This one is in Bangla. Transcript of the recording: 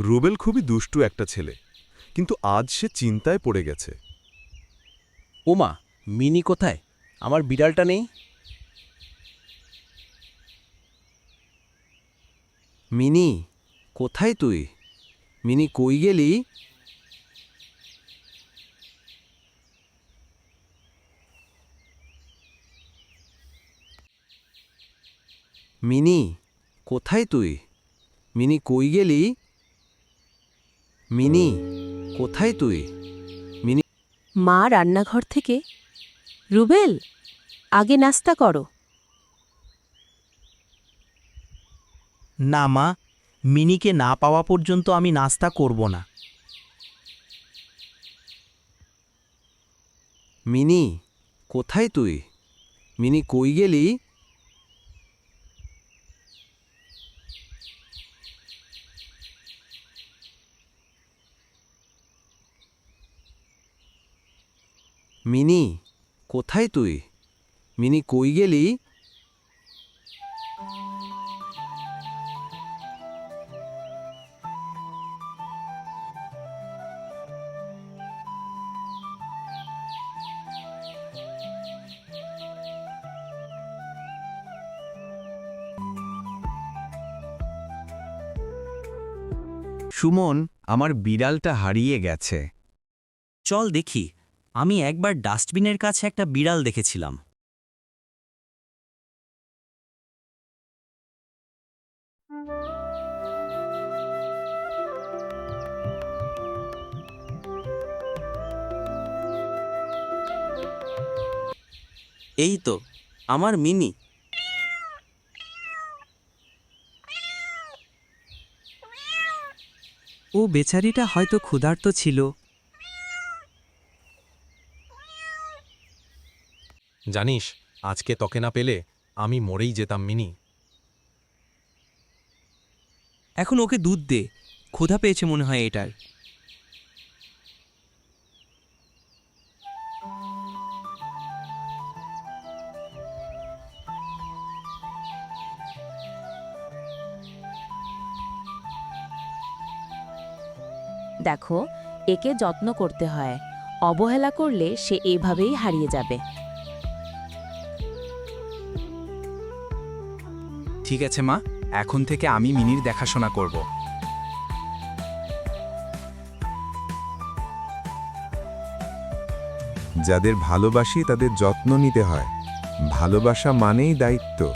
রুবেল খুবই দুষ্টু একটা ছেলে, কিন্তু আজ সে চিন্তায় পড়ে গেছে। ওমা, মিনি কোথায়? আমার বিড়ালটা নেই। মিনি, কোথায় তুই? মিনি কই গেলি? মিনি, কোথায় তুই? মিনি কই গেলি? মিনি কোথায় তুই? মিনি মা রান্নাঘর থেকে রুবেল আগে নাস্তা করো। না মা মিনিকে না পাওয়া পর্যন্ত আমি নাস্তা করব না। মিনি কোথায় তুই? মিনি কই গেলি? মিনি কোথায় তুই? মিনি কই গেলি? সুমন আমার বিড়ালটা হারিয়ে গেছে। চল দেখি। আমি একবার ডাস্টবিনের কাছে একটা বিড়াল দেখেছিলাম। এই তো, আমার মিনি। ও বেচারিটা হয়তো ক্ষুধার্ত ছিল। জানিস, আজকে তোকে না পেলে আমি মরেই যেতাম, মিনি। এখন ওকে দুধ দে, ক্ষুধা পেয়েছে মনে হয় এটার। দেখো, একে যত্ন করতে হয়, অবহেলা করলে সে এভাবেই হারিয়ে যাবে। ঠিক আছে, মা। এখন থেকে আমি মিনির দেখাশোনা করব। যাদের ভালোবাসি তাদের যত্ন নিতে হয়। ভালোবাসা মানেই দায়িত্ব।